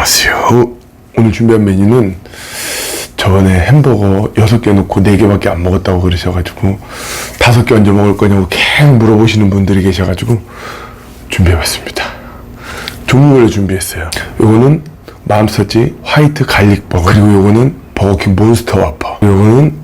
안녕하세요. 오늘 준비한 메뉴는 저번에 햄버거 6개 넣고 4개밖에 안 먹었다고 그러셔가지고 5개 언제 먹을 거냐고 계속 물어보시는 분들이 계셔가지고 준비해봤습니다. 종류별로 준비했어요. 요거는 맘스터치 화이트 갈릭 버거 그리고 요거는 버거킹 몬스터 와퍼 요거는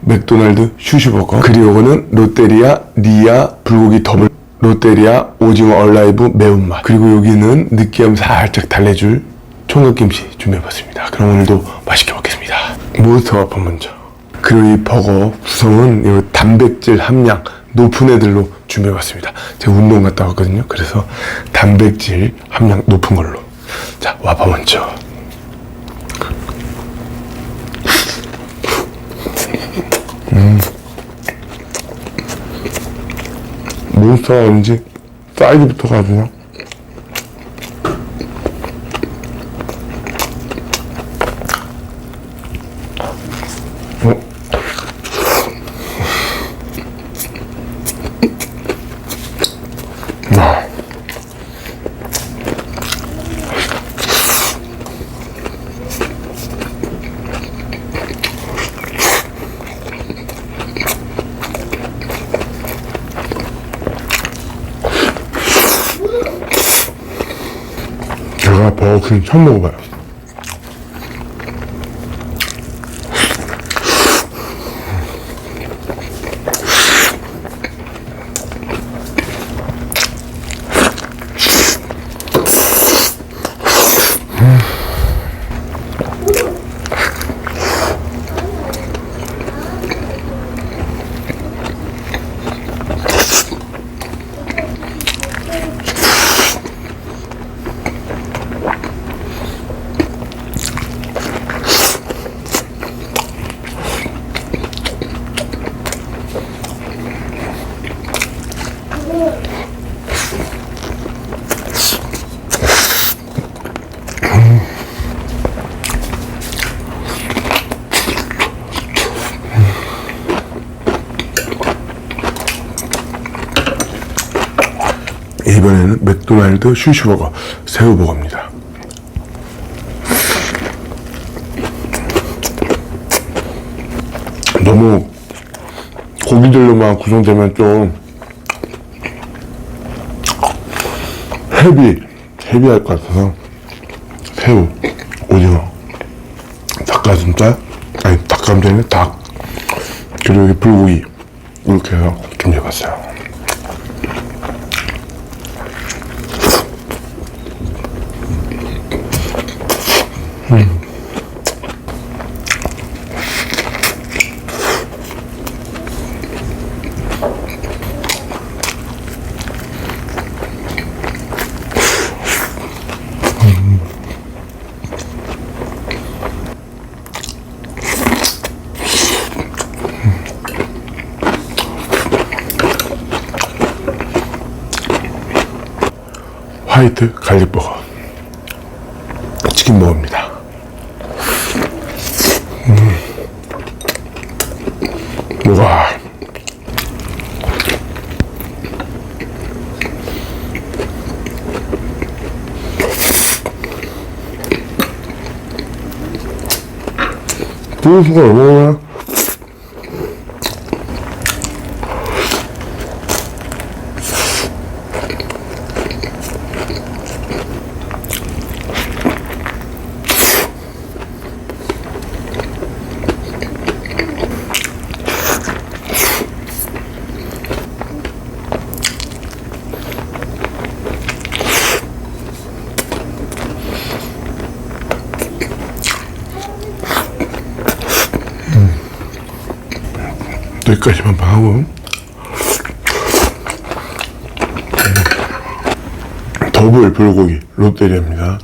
맥도날드 슈슈버거 그리고 요거는 롯데리아 리아 불고기 더블 롯데리아 오징어 얼라이브 매운맛 그리고 여기는 느끼함 살짝 달래줄 총각김치 준비해봤습니다. 그럼 오늘도 맛있게 먹겠습니다. 몬스터 와퍼 먼저. 그리고 이 버거 구성은 이 단백질 함량 높은 애들로 준비해봤습니다. 제가 운동 갔다 왔거든요. 그래서 단백질 함량 높은 걸로. 자 와퍼 먼저. 몬스터가 왠지 사이즈부터가 그냥 제가 버거킹 처음 먹어봐요. 이번에는 맥도날드 슈슈버거 새우버거입니다. 너무 고기들로만 구성되면 좀 헤비 헤비할 것 같아서 새우, 오징어, 닭가슴살, 아니 닭감자는 닭 그리고 불고기 이렇게 해서 준비해봤어요. 화이트 갈릭버거. 치킨 버거입니다 음. 우 와 소스가 얼마나 여기까지만 하고 더블 불고기 롯데리아입니다.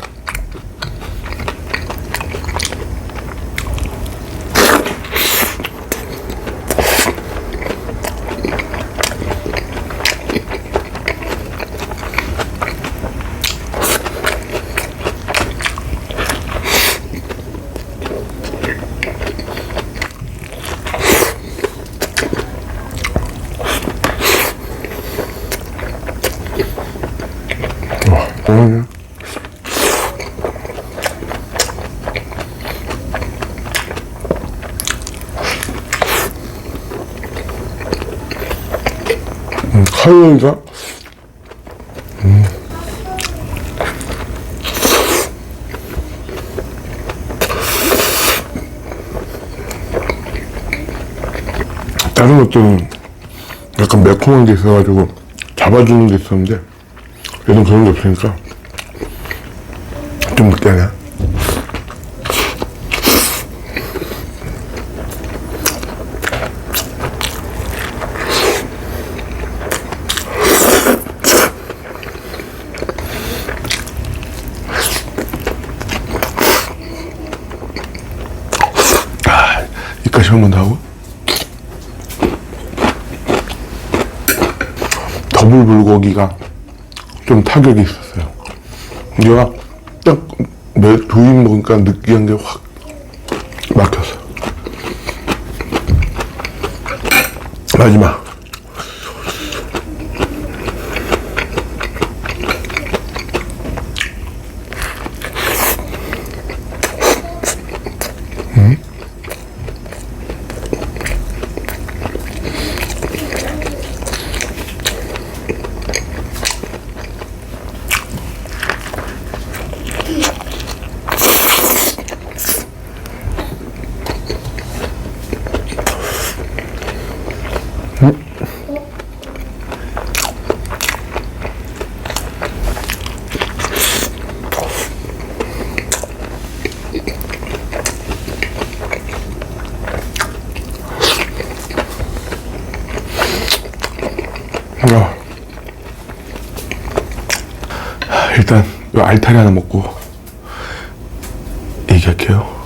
음. 음, 화요일인가? 다른 것들은 약간 매콤한 게 있어가지고 잡아주는 게 있었는데 얘는 그런 게 없으니까. 좀 느끼하네 아, 이까지 한번 더 하고? 더블 불고기가 좀 타격이 있었어요. 내가 딱 두입 먹으니까 느끼한 게 확 막혔어. 마지막. 어. 일단 이 알타리 하나 먹고 얘기할게요.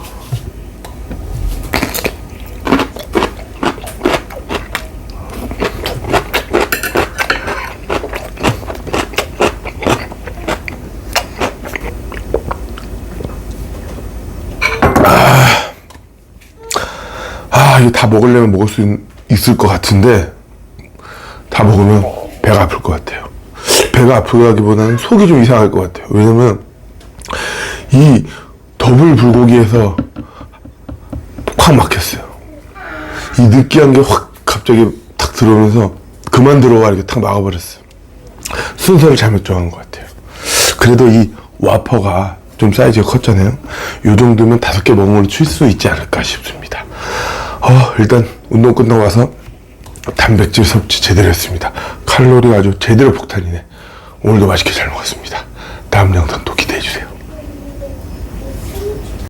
아, 이거 다 먹으려면 먹을 수 있, 있을 것 같은데 다 먹으면 배가 아플 것 같아요. 배가 아프다기보다는 속이 좀 이상할 것 같아요. 왜냐면 이 더블 불고기에서 확 막혔어요. 이 느끼한 게 확 갑자기 탁 들어오면서 그만 들어와 이렇게 탁 막아버렸어요. 순서를 잘못 정한 것 같아요. 그래도 이 와퍼가 좀 사이즈가 컸잖아요. 요 정도면 다섯 개 먹은 걸로 칠수 있지 않을까 싶습니다. 어, 일단 운동 끝나고 와서 단백질 섭취 제대로 했습니다. 칼로리 아주 제대로 폭탄이네. 오늘도 맛있게 잘 먹었습니다. 다음 영상 또.